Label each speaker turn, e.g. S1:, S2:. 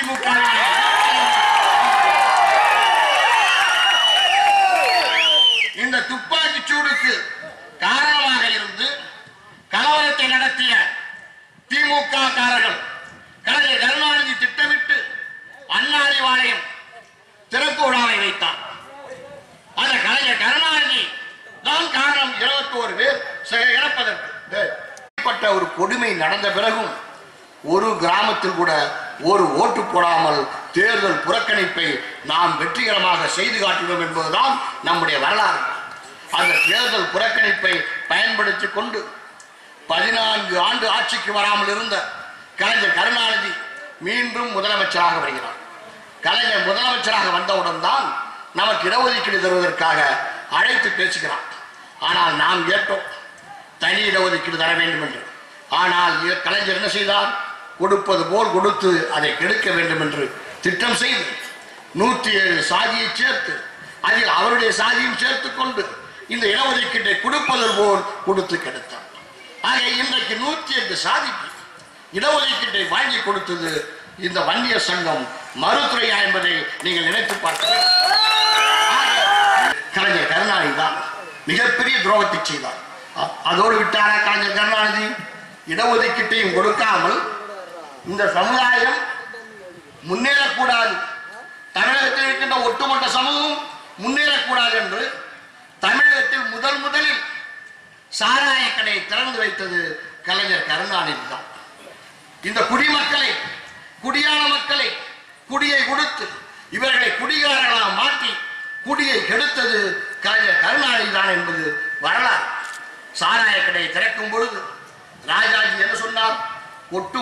S1: அதிமுக இந்த துப்பாக்கி சூடுக்கு காரணமாக இருந்து கலவரத்தை நடத்திய திமுக காரர்கள் கடந்த கருணாநிதி திட்டமிட்டு அண்ணா அறிவாலயம் திறப்பு விழாவை வைத்தார். அந்த கலைஞர் கருணாநிதி தான் காரணம் இருபத்தி ஒரு பேர் இழப்பதற்கு. ஒரு கொடுமை நடந்த பிறகும் ஒரு கிராமத்தில் கூட ஒரு ஓட்டு போடாமல் தேர்தல் புறக்கணிப்பை நாம் வெற்றிகரமாக செய்து காட்டினோம் என்பதுதான் நம்முடைய வரலாறு. அந்த தேர்தல் புறக்கணிப்பை பயன்படுத்தி கொண்டு பதினான்கு ஆண்டு ஆட்சிக்கு வராமல் இருந்த கலைஞர் கருணாநிதி மீண்டும் முதலமைச்சராக வருகிறார். கலைஞர் முதலமைச்சராக வந்தவுடன் தான் நமக்கு இடஒதுக்கீடு தருவதற்காக அழைத்து பேசுகிறார். ஆனால் நாம் கேட்டோம் தனி இடஒதுக்கீடு தர வேண்டும் என்று. ஆனால் கலைஞர் என்ன செய்தார்? கொடுப்பது போல் கொடுத்து அதை கெடுக்க வேண்டும் என்று திட்டம் செய்து நூற்றி ஏழு சாதியை சேர்த்து அதில் அவருடைய சாதியும் சேர்த்துக் கொண்டு இந்த இடஒதுக்கீட்டை கொடுப்பது போல் கொடுத்து கெடுத்தார். ஆக இன்றைக்கு நூற்றி எட்டு சாதிக்கு இடஒதுக்கீட்டை வாங்கி கொடுத்தது இந்த வன்னிய சங்கம் மறுத்துறையா என்பதை நீங்கள் நினைத்து பார்க்க கலைஞர் கருணாநிதி தான் மிகப்பெரிய துரோகத்தை செய்தார். அதோடு விட்டாரா கலைஞர் கருணாநிதி? இடஒதுக்கீட்டையும் கொடுக்காமல் இந்த சமுதாயம் முன்னேறக்கூடாது. தமிழகத்தில் இருக்கின்ற ஒட்டுமொத்த சமூகம் முன்னேறக்கூடாது என்று தமிழகத்தில் முதல் முதலில் சாராய கடையை திறந்து வைத்தது கலைஞர் கருணாநிதி தான். இந்த குடிமக்களை குடியான மக்களை குடியை கொடுத்து இவர்களை குடிகாரர்களாக மாற்றி குடியை கெடுத்தது கலைஞர் கருணாநிதி தான் என்பது வரலாறு. சாராய கடையை திறக்கும் பொழுது ராஜாஜி என்ன சொன்னார்? ஒட்டு